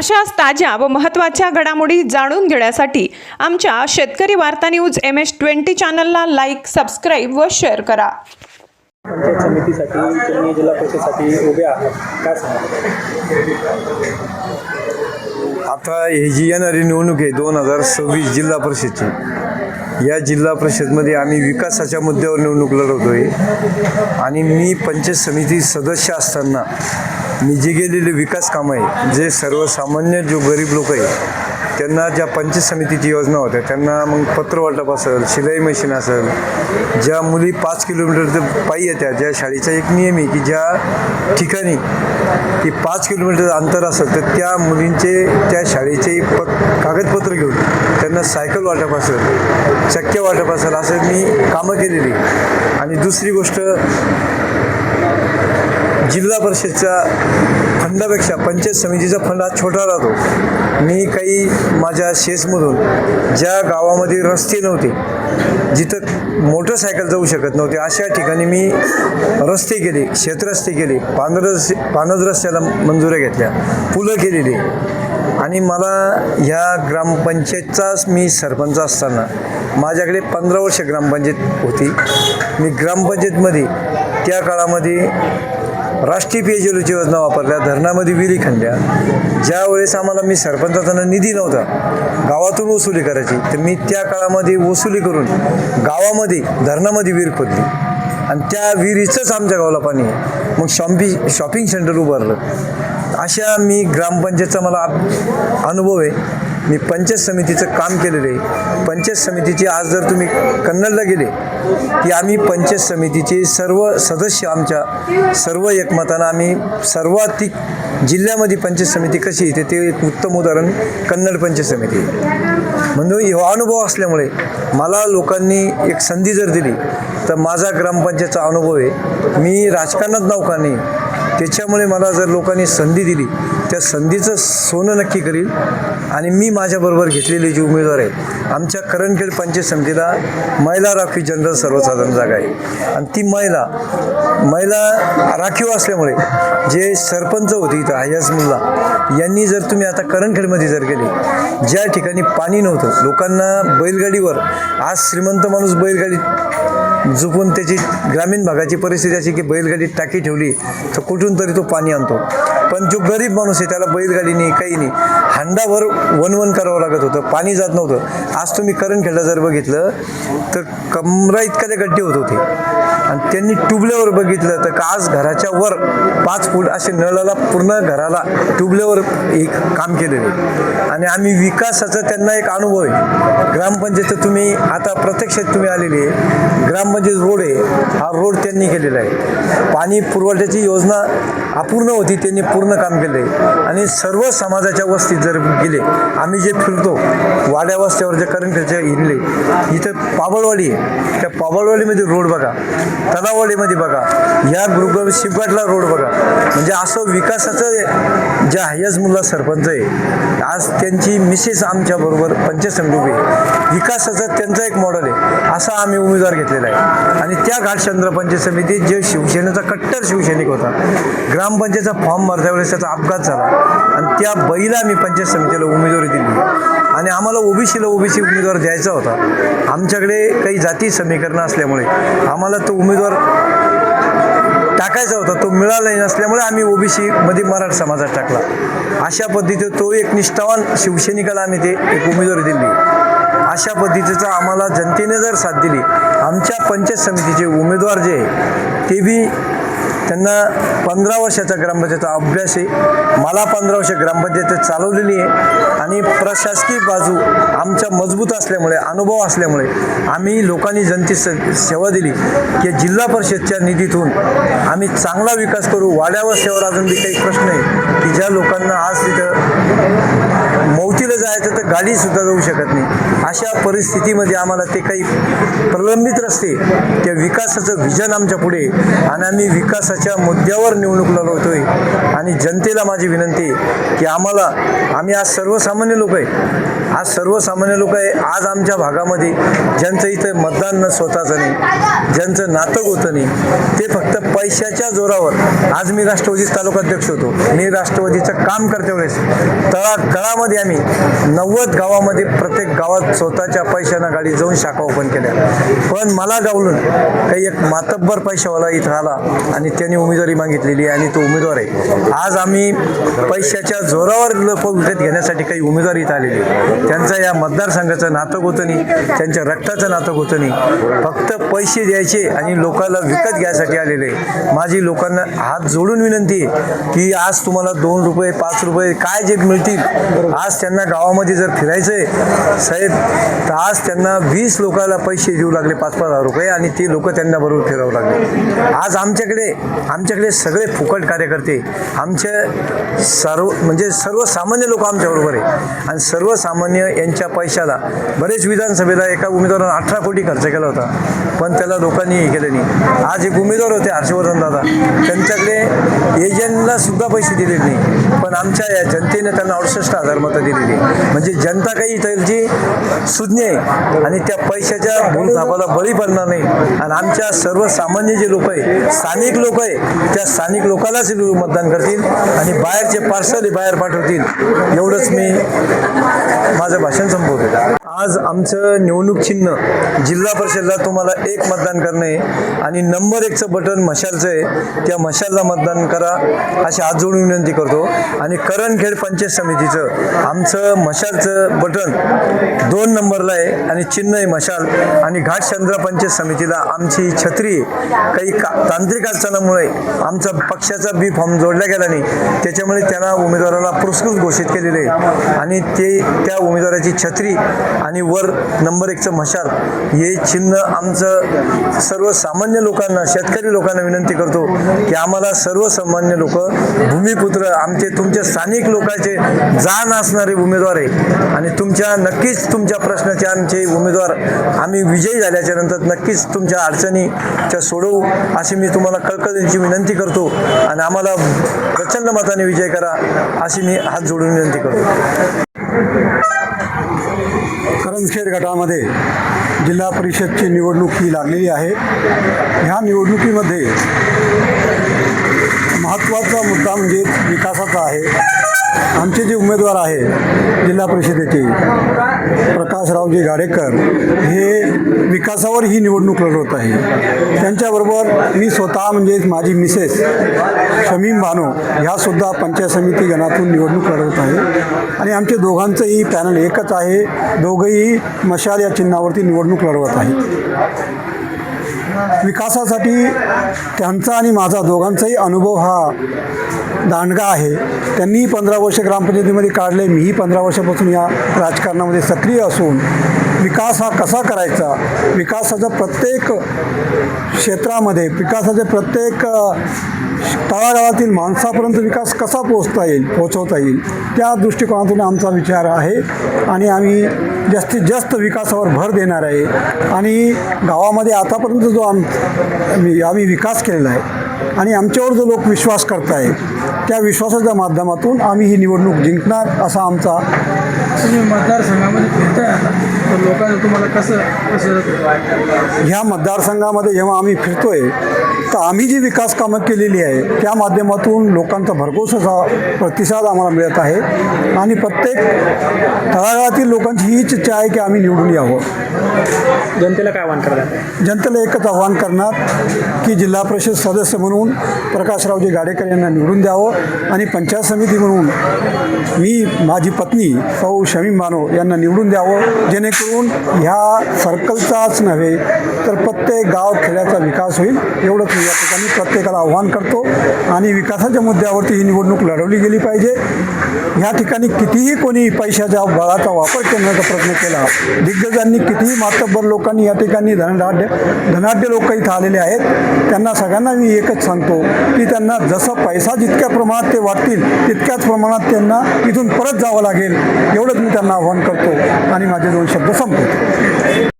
अशाच ताज्या व महत्त्वाच्या घडामोडी जाणून घेण्यासाठी आमच्या शेतकरी वार्ता न्यूज एम एस ट्वेंटी चॅनलला लाईक सबस्क्राईब व शेअर करा. पंचायत समितीसाठी तुम्ही जिल्हा परिषदेसाठी उभे आहात. काय सांगा आता ही जी येणारी निवडणूक आहे दोन हजार सव्वीस जिल्हा परिषदची या जिल्हा परिषदमध्ये आम्ही विकासाच्या मुद्द्यावर निवडणूक लढवतोय. आणि मी पंचायत समिती सदस्य असताना मी जे गेलेले विकास कामं आहे जे सर्वसामान्य जो गरीब लोक आहे त्यांना ज्या पंचायत समितीची योजना होत्या त्यांना मग पत्र वाटप असेल शिलाई मशीन असेल ज्या मुली पाच किलोमीटर ते पायी येत्या ज्या शाळेचा एक नियम आहे की ज्या ठिकाणी की पाच किलोमीटर अंतर असेल तर त्या मुलींचे त्या शाळेचे प कागदपत्र घेऊन त्यांना सायकल वाटप असेल चक्क्या वाटप असेल असं मी कामं केलेली. आणि दुसरी गोष्ट जिल्हा परिषदच्या फंडापेक्षा पंचायत समितीचा फंड हा छोटा राहतो. मी काही माझ्या शेसमधून ज्या गावामध्ये रस्ते नव्हते जिथं मोटरसायकल जाऊ शकत नव्हते अशा ठिकाणी मी रस्ते केले शेतरस्ते केले पानर रस्ते पानद रस्त्याला मंजुऱ्या घेतल्या पुलं केलेली. आणि मला ह्या ग्रामपंचायतचाच मी सरपंच असताना माझ्याकडे पंधरा वर्ष ग्रामपंचायत होती. मी ग्रामपंचायतमध्ये त्या काळामध्ये राष्ट्रीय पेयजलची योजना वापरल्या धरणामध्ये विहिरी खणल्या. ज्यावेळेस आम्हाला मी सरपंचाचा निधी नव्हता गावातून वसुली करायची तर मी त्या काळामध्ये वसुली करून गावामध्ये धरणामध्ये विहीर खोदली. आणि त्या विहिरीचंच आमच्या गावाला पाणी आहे. मग शॉम्पी शॉपिंग सेंटर उभारलं. अशा मी ग्रामपंचायतचा मला अनुभव आहे. मी पंचायत समितीचं काम केलेलं आहे. पंचायत समितीची आज जर तुम्ही कन्नडला गेले की आम्ही पंचायत समितीचे सर्व सदस्य आमच्या सर्व एकमतानं आम्ही सर्वाधिक जिल्ह्यामध्ये पंचायत समिती कशी येते ते एक उत्तम उदाहरण कन्नड पंचायत समिती म्हणून हा अनुभव असल्यामुळे मला लोकांनी एक संधी जर दिली तर माझा ग्रामपंचायतचा अनुभव आहे. मी राजकारणात नौका नाही. त्याच्यामुळे मला जर लोकांनी संधी दिली त्या संधीचं सोनं नक्की करील आणि मी माझ्याबरोबर घेतलेले जे उमेदवार आहेत आमच्या करणखेड पंचायत समितीला महिला राखीव जनरल सर्वसाधारण जागा आहे. आणि ती महिला महिला राखीव असल्यामुळे जे सरपंच होते इथं हयाज मुल्ला यांनी जर तुम्ही आता करणखेडमध्ये जर गेले ज्या ठिकाणी पाणी नव्हतं लोकांना बैलगाडीवर आज श्रीमंत माणूस बैलगाडी झुकून त्याची ग्रामीण भागाची परिस्थिती अशी की बैलगाडीत टाकी ठेवली तर कुठून तरी तो पाणी आणतो. पण जो गरीब माणूस आहे त्याला बैलगाडी नाही काही नाही. हंडाभर वन वन करावं लागत होतं पाणी जात नव्हतं. आज तुम्ही करण खेळला जर बघितलं तर कमरा इतका गड्डे होत होते. आणि त्यांनी टुबल्यावर बघितलं तर का आज घराच्या वर पाच फूट असे नळाला पूर्ण घराला टुबल्यावर एक काम केलेलं आहे. आणि आम्ही विकासाचा त्यांना एक अनुभव आहे. ग्रामपंचायत तुम्ही आता प्रत्यक्षात तुम्ही आलेले आहे. संबंधित रोड आहे हा रोड त्यांनी केलेला आहे. पाणी पुरवठ्याची योजना अपूर्ण होती त्यांनी पूर्ण काम केलं आहे आणि सर्व समाजाच्या वस्तीत जर गेले आम्ही जे फिरतो वाड्या वस्त्यावर जे करंटच्या हिरले इथं पाबळवाडी आहे. त्या पाबळवाडीमध्ये रोड बघा तलावाडीमध्ये बघा या ग्रुप शिपघाटला रोड बघा. म्हणजे असं विकासाचं जे हयाज मुल्ला सरपंच आहे आज त्यांची मिसेस आमच्याबरोबर पंचायत आहे. विकासाचं त्यांचं एक मॉडेल आहे. असा आम्ही उमेदवार घेतलेला आहे. आणि त्या घाटचंद्र पंचायत समितीत जे शिवसेनेचा कट्टर शिवसैनिक होता ग्रामपंचायतचा फॉर्म भरत्या वेळेस त्याचा अपघात झाला. आणि त्या बैला आम्ही पंचायत समितीला उमेदवारी दिली. आणि आम्हाला ओबीसीला ओबीसी उमेदवार द्यायचा होता. आमच्याकडे काही जाती समीकरणं असल्यामुळे आम्हाला तो उमेदवार टाकायचा होता. तो मिळाला नसल्यामुळे आम्ही ओबीसी मध्ये मराठा समाजात टाकला. अशा पद्धतीने तो एक निष्ठावान शिवसैनिकाला आम्ही ते एक उमेदवारी दिली. अशा पद्धतीचा आम्हाला जनतेने जर साथ दिली आमच्या पंचायत समितीचे उमेदवार जे आहे ते बी त्यांना पंधरा वर्षाचा ग्रामपंचायतचा अभ्यास आहे. मला पंधरा वर्ष ग्रामपंचायत चालवलेली आहे आणि प्रशासकीय बाजू आमच्या मजबूत असल्यामुळे अनुभव असल्यामुळे आम्ही लोकांनी जनते सेवा दिली की जिल्हा परिषदच्या निधीतून आम्ही चांगला विकास करू. वाड्यावर सेवा अजून बी काही प्रश्न आहे की ज्या लोकांना आज तिथं मौतीला जायचं तर गाडीसुद्धा जाऊ शकत नाही. अशा परिस्थितीमध्ये आम्हाला ते काही प्रलंबित रस्ते त्या विकासाचं व्हिजन आमच्या पुढे. आणि आम्ही विकासाच्या मुद्द्यावर निवडणूक लढवतोय. आणि जनतेला माझी विनंती की आम्हाला आम्ही आज सर्वसामान्य लोक आहे. आज सर्वसामान्य लोक आहे. आज आमच्या भागामध्ये ज्यांचं इथं मतदान न स्वतःचं नाही ज्यांचं नाटक होतं नाही ते फक्त पैशाच्या जोरावर. आज मी राष्ट्रवादी तालुकाध्यक्ष होतो. मी राष्ट्रवादीचं काम करते वेळेस. तळा तळामध्ये आम्ही नव्वद गावामध्ये प्रत्येक गावात स्वतःच्या पैशानं गाडी जाऊन शाखा ओपन केल्या. पण मला गावलून काही एक मातब्बर पैशावाला इथं आला आणि त्यांनी उमेदवारी मागितलेली आणि तो उमेदवार आहे. आज आम्ही पैशाच्या जोरावर लोक विकत घेण्यासाठी काही उमेदवार इथं आलेले त्यांचं या मतदारसंघाचं नातं होतं नाही त्यांच्या रक्ताचं नातं होतं नाही फक्त पैसे द्यायचे आणि लोकांना विकत घ्यायसाठी आलेले माझी लोकांना हात जोडून विनंती आहे की आज तुम्हाला दोन रुपये पाच रुपये काय जे मिळतील आज त्यांना गावामध्ये जर फिरायचं आहे साहेब तर आज त्यांना वीस लोकांना पैसे देऊ लागले पाच पाच हजार रुपये आणि ते लोक त्यांना बरोबर फिरावं लागले. आज आमच्याकडे आमच्याकडे सगळे फुकट कार्यकर्ते आमच्या सर्व म्हणजे सर्वसामान्य लोक आमच्याबरोबर आहे. आणि सर्वसामान्य यांच्या पैशाला बरेच विधानसभेला एका उमेदवारानं अठरा कोटी खर्च केला होता पण त्याला लोकांनी हे केलं नाही. आज एक उमेदवार होते हर्षवर्धन दादा. त्यांच्याकडे एजंटला सुद्धा पैसे दिलेले नाही पण आमच्या या जनतेने त्यांना अडुसष्ट हजार मतं दिलेली म्हणजे जनता काही त्यांची सुज्ञ आहे आणि त्या पैशाच्या भूलथापाला बळी पडणार नाही. आणि आमच्या सर्वसामान्य जे लोक आहे स्थानिक लोक आहे त्या स्थानिक लोकांनाच मतदान करतील आणि बाहेरचे पार्सल बाहेर पाठवतील. एवढंच मी माझं भाषण संपवतो. आज आमचं निवडणूक चिन्ह जिल्हा परिषदला तुम्हाला एक मतदान करणं आहे आणि नंबर एकचं बटन मशालचं आहे. त्या मशालला मतदान करा अशी हात जोडून विनंती करतो. आणि करणखेड पंचायत समितीचं आमचं मशालचं बटन दोन नंबरला आहे आणि चिन्ह आहे मशाल. आणि घाटचंद्र पंचायत समितीला आमची छत्री काही का तांत्रिक अडचणामुळे आमचा पक्षाचा बी फॉर्म जोडला गेला नाही. त्याच्यामुळे त्यांना उमेदवाराला पुरस्कृत घोषित केलेले आहे. आणि ते त्या उमेदवाराची छत्री आणि वर नंबर एकचं मशाल हे चिन्ह आमचं सर्वसामान्य लोकांना शेतकरी लोकांना विनंती करतो की आम्हाला सर्वसामान्य लोक भूमिपुत्र आमचे तुमचे स्थानिक लोकांचे जाण असणारे उमेदवार आहे आणि तुमच्या नक्कीच तुमच्या प्रश्नाचे आमचे उमेदवार आम्ही विजयी झाल्याच्यानंतर नक्कीच तुमच्या अडचणी त्या सोडवू अशी मी तुम्हाला कळकळींची विनंती करतो. आणि आम्हाला प्रचंड मताने विजय करा अशी मी हात जोडून विनंती करतो. करंजखेड गटामध्ये जिल्हा परिषदची निवडणूक ही लागलेली आहे. ह्या निवडणुकीमध्ये महत्त्वाचा मुद्दा म्हणजे विकासाचा आहे. आमचे जे उमेदवार आहे जिल्हा परिषदेचे प्रकाशरावजी गाडेकर हे विकासावर ही निवडणूक लढवत आहे. त्यांच्याबरोबर मी स्वतः म्हणजेच माझी मिसेस शमीम बानो ह्यासुद्धा पंचायत समिती गणातून निवडणूक लढवत आहे. आणि आमचे दोघांचंही पॅनल एकच आहे. दोघंही मशाल या चिन्हावरती निवडणूक लढवत आहे. विकासासाठी त्यांचा आणि माझा दोघांचाही अनुभव हा दांडगा आहे. त्यांनी पंधरा वर्ष ग्रामपंचायतीमध्ये काढले मीही पंधरा वर्षापासून या राजकारणामध्ये सक्रिय असून विकास हा कसा करायचा? विकासाचा प्रत्येक क्षेत्रामध्ये विकासाच्या प्रत्येक तळागाळातील माणसापर्यंत विकास कसा पोचता येईल पोचवता येईल त्या दृष्टिकोनातून आमचा विचार आहे. आणि आम्ही जास्तीत जास्त विकासावर भर देणार आहे. आणि गावामध्ये आतापर्यंत जो आम आम्ही विकास केलेला आहे आणि आमच्यावर जो लोक विश्वास करत आहे त्या विश्वासाच्या माध्यमातून आम्ही ही निवडणूक जिंकणार असा आमचा तुम्ही मतदारसंघामध्ये फिरताय आता तर लोकांचं तुम्हाला कसं कसं ह्या मतदारसंघामध्ये जेव्हा आम्ही फिरतोय तर आम्ही जी विकास कामं केलेली आहे त्या माध्यमातून लोकांचा भरघोस असा प्रतिसाद आम्हाला मिळत आहे. आणि प्रत्येक तळागाळातील लोकांची हीच इच्छा आहे की आम्ही निवडून यावं. जनतेला काय आव्हान करतात जनतेला एकच आव्हान करणार की जिल्हा परिषद सदस्य म्हणून प्रकाशरावजी गाडेकर यांना निवडून द्यावं. आणि पंचायत समिती म्हणून मी माझी पत्नी सौ शमी मानव यांना निवडून द्यावं जेणेकरून ह्या सर्कलचाच नव्हे तर प्रत्येक गाव खेड्याचा विकास होईल एवढंच मी या ठिकाणी प्रत्येकाला आव्हान करतो. आणि विकासाच्या मुद्द्यावरती ही निवडणूक लढवली गेली पाहिजे. ह्या ठिकाणी कितीही कोणी पैशाच्या बळाचा वापर करण्याचा प्रयत्न केला दिग्गजांनी कितीही मातब्बर लोकांनी या ठिकाणी धनाढ्य धनाढ्य लोक इथं आलेले आहेत. त्यांना सगळ्यांना मी एकच सांगतो की त्यांना जसं पैसा जितक्या प्रमाणात ते वाटतील तितक्याच प्रमाणात त्यांना इथून परत जावं लागेल. एवढंच मी त्यांना आव्हान करतो आणि माझे दोन शब्द संपवतो.